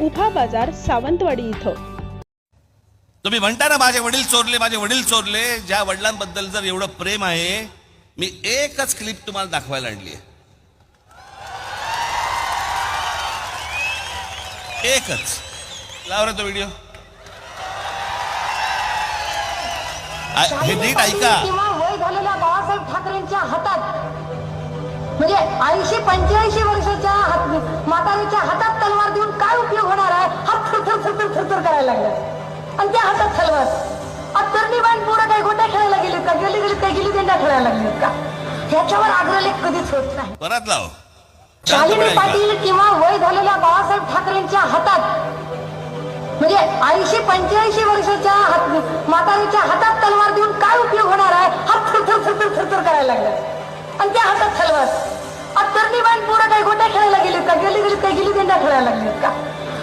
उभा बाजार सावंतवाडी इथं. तुम्ही म्हणता ना माझे वडील चोरले माझे वडील चोरले. ज्या वडिलांबद्दल जर एवढं प्रेम आहे मी एकच क्लिप तुम्हाला दाखवायला आणली आहे. एकच. लाव रे तो व्हिडिओ हे नीट ऐका. वय झालेल्या बाळासाहेब ठाकरेंच्या हातात म्हणजे ऐंशी पंच्याऐंशी वर्षाच्या थरथर करायला लागले. आणि त्या हातात तलवार आज तरणी बाईन पोरं काही गोट्या खेळायला गेलीत का? गेली गेली काही गेली त्यांना खेळायला लागलीत का? ह्याच्यावर आग्रह कधीच होत नाही. परत लाव. शालिनी. पाटील किंवा वय झालेल्या बाळासाहेब ठाकरेंच्या हातात म्हणजे ऐंशी पंच्याऐंशी वर्षाच्या हात- म्हातारीच्या हातात तलवार देऊन काय उपयोग होणार आहे? हात थरथर थरथर थरथर करायला लागले. आणि त्या हातात तलवार आज तरणी बाईन पोरं काही गोट्या खेळायला गेलीत का? गेली गेली काही गेली त्यांना खेळायला लागलीत का?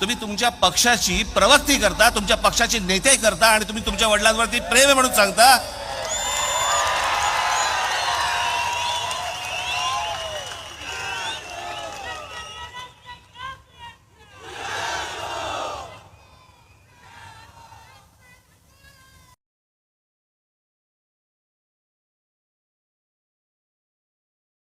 तुम्ही तुमच्या पक्षाची प्रवक्ती करता तुमच्या पक्षाची नेते करता आणि तुम्ही तुमच्या वडिलांवरती प्रेम म्हणून सांगता